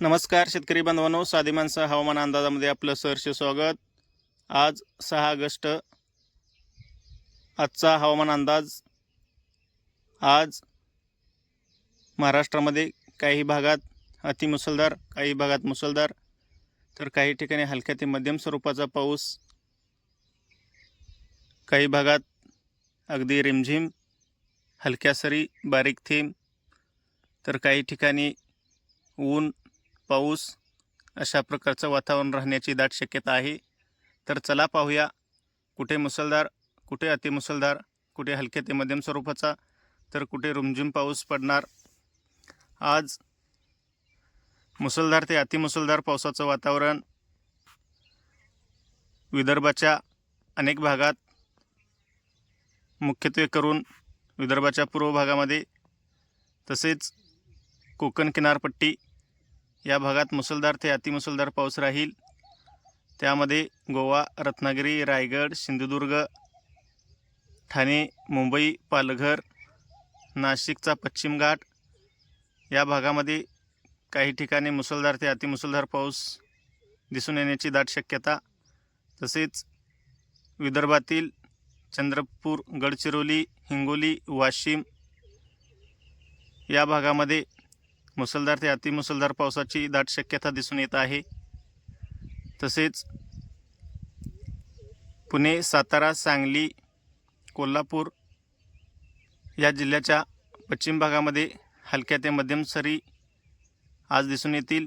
नमस्कार शेतकरी बांधवांनो. साधी माणसं हवामान अंदाजामध्ये आपलं सहर्ष स्वागत. आज सहा ऑगस्ट. आजचा हवामान अंदाज. आज महाराष्ट्रामध्ये काही भागात अतिमुसळधार काही भागात मुसळधार तर काही ठिकाणी हलक्या ते मध्यम स्वरूपाचा पाऊस. काही भागात अगदी रिमझिम हलक्या सरी बारीक थेंब तर काही ठिकाणी ऊन पाऊस अशा प्रकारचं वातावरण राहण्याची दाट शक्यता आहे. तर चला पाहूया कुठे मुसळधार कुठे अतिमुसळधार कुठे हलक्या ते मध्यम स्वरूपाचा तर कुठे रुमझिम पाऊस पडणार. आज मुसळधार ते अतिमुसळधार पावसाचं वातावरण विदर्भाच्या अनेक भागात मुख्यत्वे करून विदर्भाच्या पूर्व भागामध्ये तसेच कोकण किनारपट्टी या भागात मुसळधार ते अतिमुसळधार पाऊस राहील. त्यामध्ये गोवा रत्नागिरी रायगड सिंधुदुर्ग ठाणे मुंबई पालघर नाशिकचा पश्चिम घाट. या भागामध्ये काही ठिकाणी मुसळधार ते अतिमुसळधार पाऊस दिसून येण्याची दाट शक्यता. तसेच विदर्भातील चंद्रपूर गडचिरोली हिंगोली वाशिम या भागामध्ये मुसळधार ते अतिमुसळधार पावसाची दाट शक्यता दिसून येत आहे. तसेच पुणे सातारा सांगली कोल्हापूर या जिल्ह्याच्या पश्चिम भागामध्ये हलक्या ते मध्यम सरी आज दिसून येतील.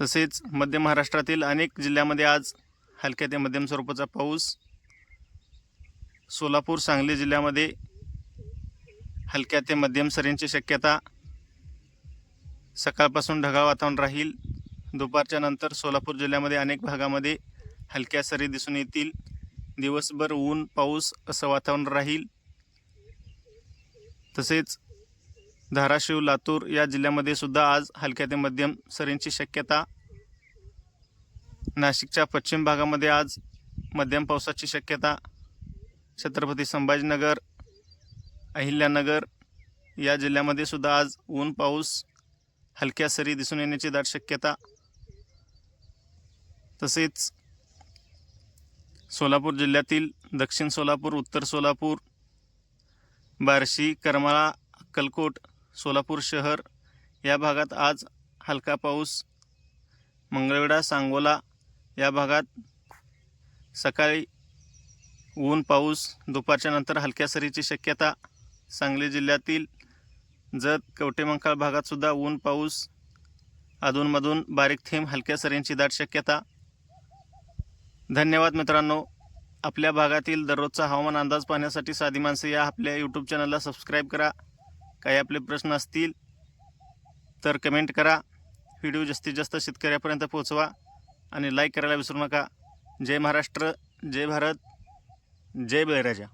तसेच मध्य महाराष्ट्रातील अनेक जिल्ह्यामध्ये आज हलक्या ते मध्यम स्वरूपाचा पाऊस. सोलापूर सांगली जिल्ह्यामध्ये हलक्या ते मध्यम सरींची शक्यता. सकाळपासून ढगाळ वातावरण राहील. दुपारच्या नंतर सोलापूर जिल्ह्यामध्ये अनेक भागामध्ये हलक्या सरी दिसून येतील. दिवसभर ऊन पाऊस असं वातावरण राहील. तसेच धाराशिव लातूर या जिल्ह्यामध्ये सुद्धा आज हलक्या ते मध्यम सरींची शक्यता. नाशिकच्या पश्चिम भागामध्ये आज मध्यम पावसाची शक्यता. छत्रपती संभाजीनगर अहिल्यानगर या जिल्ह्यामध्ये सुद्धा आज ऊन पाऊस हलक्या सरी दिसून येण्याची दाट शक्यता. तसेच सोलापूर जिल्ह्यातील दक्षिण सोलापूर उत्तर सोलापूर बार्शी करमाळा अक्कलकोट सोलापूर शहर या भागात आज हलका पाऊस. मंगळवेढा सांगोला या भागात सकाळी ऊन पाऊस दुपारच्या नंतर हलक्या सरीची शक्यता. सांगली जिल्ह्यातील जत कवटेमंकाळ भागातसुद्धा ऊन पाऊस अधूनमधून बारीक थेंब हलक्या सरींची दाट शक्यता. धन्यवाद मित्रांनो. आपल्या भागातील दररोजचा हवामान अंदाज पाहण्यासाठी साधी माणसं या आपल्या यूट्यूब चॅनलला सबस्क्राईब करा. काही आपले प्रश्न असतील तर कमेंट करा. व्हिडिओ जास्तीत जास्त शेतकऱ्यापर्यंत पोहोचवा आणि लाईक करायला विसरू नका. जय महाराष्ट्र जय भारत जय बळीराजा.